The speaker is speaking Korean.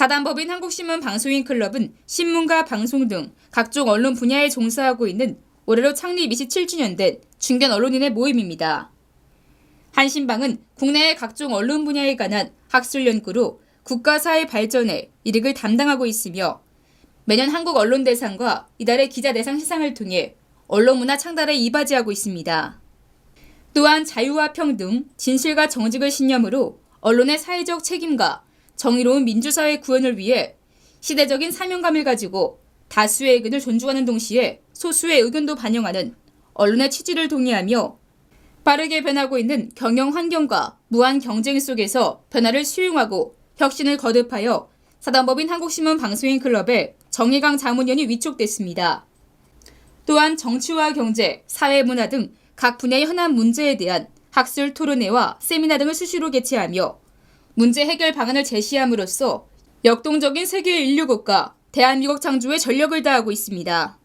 사단법인 한국신문 방송인 클럽은 신문과 방송 등 각종 언론 분야에 종사하고 있는 올해로 창립 27주년 된 중견 언론인의 모임입니다. 한신방은 국내의 각종 언론 분야에 관한 학술 연구로 국가 사회 발전에 이득을 담당하고 있으며 매년 한국 언론 대상과 이달의 기자 대상 시상을 통해 언론 문화 창달에 이바지하고 있습니다. 또한 자유와 평등, 진실과 정직을 신념으로 언론의 사회적 책임과 정의로운 민주사회 구현을 위해 시대적인 사명감을 가지고 다수의 의견을 존중하는 동시에 소수의 의견도 반영하는 언론의 취지를 동의하며 빠르게 변하고 있는 경영 환경과 무한 경쟁 속에서 변화를 수용하고 혁신을 거듭하여 사단법인 한국신문 방송인 클럽의 정의강 자문위원이 위촉됐습니다. 또한 정치와 경제, 사회문화 등 각 분야의 현안 문제에 대한 학술 토론회와 세미나 등을 수시로 개최하며 문제 해결 방안을 제시함으로써 역동적인 세계 인류 국가 대한민국 창조에 전력을 다하고 있습니다.